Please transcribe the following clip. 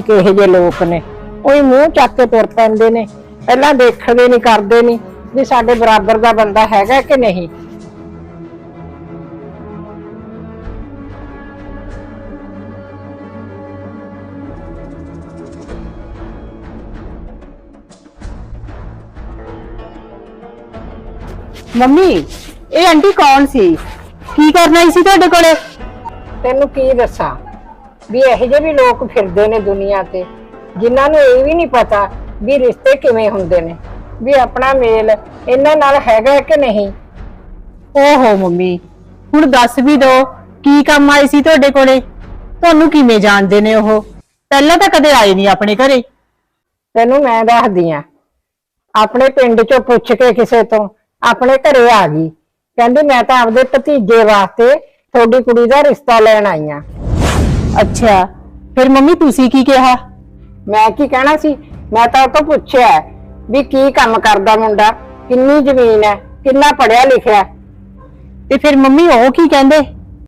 ਕਿਹੋ ਜਿਹੇ ਲੋਕ ਨੇ। ਉਹੀ ਮੂੰਹ ਚੱਕ ਕੇ ਤੁਰ ਪੈਂਦੇ ਨੇ। ਪਹਿਲਾਂ ਦੇਖਦੇ ਨਹੀਂ ਕਰਦੇ ਨਹੀਂ ਵੀ ਸਾਡੇ ਬਰਾਬਰ ਦਾ ਬੰਦਾ ਹੈਗਾ ਕਿ ਨਹੀਂ। ਮੰਮੀ, ਇਹ ਆਂਟੀ ਕੌਣ ਸੀ? ਕੀ ਕਰਨਾ ਸੀ ਤੁਹਾਡੇ ਕੋਲੇ? ਤੈਨੂੰ ਕੀ ਦੱਸਾਂ? ਵੀ ਇਹੋ ਜਿਹੇ ਵੀ ਲੋਕ ਫਿਰਦੇ ਨੇ ਦੁਨੀਆ ਤੇ ਜਿਨ੍ਹਾਂ ਨੂੰ ਇਹ ਵੀ ਨਹੀਂ ਪਤਾ ਵੀ ਰਿਸ਼ਤੇ ਕਿਵੇਂ ਹੁੰਦੇ ਨੇ ਵੀ ਆਪਣਾ ਮੇਲ ਇਹਨਾਂ ਨਾਲ ਹੈਗਾ ਕਿ ਨਹੀਂ। ਓਹੋ ਮੰਮੀ ਹੁਣ ਦੱਸ ਵੀ ਦੋ ਕੀ ਕੰਮ ਆਈ ਸੀ ਤੁਹਾਡੇ ਕੋਲੇ? ਤੁਹਾਨੂੰ ਕਿਵੇਂ ਜਾਣਦੇ ਨੇ ਉਹ? ਪਹਿਲਾਂ ਤਾਂ ਕਦੇ ਆਏ ਨਹੀਂ ਆਪਣੇ ਘਰੇ। ਤੈਨੂੰ ਮੈਂ ਦੱਸਦੀ ਆ ਆਪਣੇ ਪਿੰਡ ਚੋਂ ਪੁੱਛ ਕੇ ਕਿਸੇ ਤੋਂ ਆਪਣੇ ਘਰੇ ਆ ਗਈ। ਕਹਿੰਦੀ ਮੈਂ ਤਾਂ ਆਪਦੇ ਭਤੀਜੇ ਵਾਸਤੇ ਤੁਹਾਡੀ ਕੁੜੀ ਦਾ ਰਿਸ਼ਤਾ ਲੈਣ ਆਈ ਆ ਅੱਛਾ ਫਿਰ ਮੰਮੀ ਤੁਸੀਂ ਕੀ ਕਿਹਾ? ਮੈਂ ਕੀ ਕਹਿਣਾ ਸੀ? ਮੈਂ ਤਾਂ ਉਹ ਤੋਂ ਪੁੱਛਿਆ ਵੀ ਕੀ ਕੰਮ ਕਰਦਾ ਮੁੰਡਾ? ਕਿੰਨੀ ਜ਼ਮੀਨ ਹੈ? ਕਿੰਨਾ ਪੜਿਆ ਲਿਖਿਆ ਹੈ? ਤੇ ਫਿਰ ਮੰਮੀ ਉਹ ਕੀ ਕਹਿੰਦੇ?